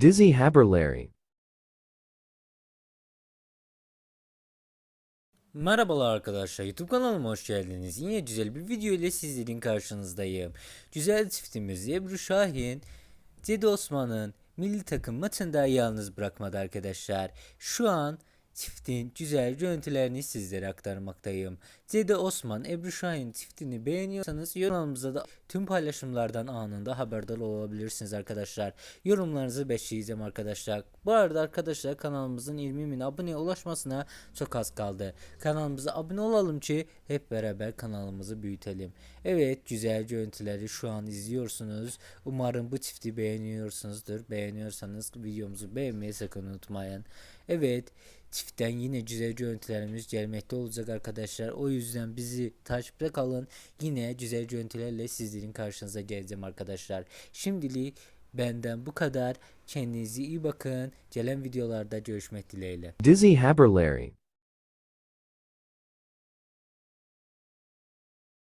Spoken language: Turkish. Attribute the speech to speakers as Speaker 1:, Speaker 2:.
Speaker 1: Dizzy Haberlarry.
Speaker 2: Merhabalar arkadaşlar YouTube kanalıma hoş geldiniz. Yine güzel bir video ile sizlerin karşınızdayım. Güzel çiftimiz Ebru Şahin, Cedi Osman'ın milli takım maçında yalnız bırakmadı arkadaşlar. Şu an çiftin güzel görüntülerini sizlere aktarmaktayım. Cedi Osman, Ebru Şahin çiftini beğeniyorsanız yorumlarımıza da tüm paylaşımlardan anında haberdar olabilirsiniz arkadaşlar. Yorumlarınızı bekleyeceğim arkadaşlar. Bu arada arkadaşlar kanalımızın 20 bin aboneye ulaşmasına çok az kaldı. Kanalımıza abone olalım ki hep beraber kanalımızı büyütelim. Evet güzel görüntüleri şu an izliyorsunuz. Umarım bu çifti beğeniyorsunuzdur. Beğeniyorsanız videomuzu beğenmeyi sakın unutmayın. Evet çiftten yine güzel görüntülerimiz gelmekte olacak arkadaşlar. O yüzden bizi takipte kalın. Yine güzel görüntülerle sizlerin karşınıza geleceğim arkadaşlar. Şimdilik benden bu kadar. Kendinize iyi bakın. Gelen videolarda görüşmek dileğiyle.
Speaker 1: Dizzy Haberlarry.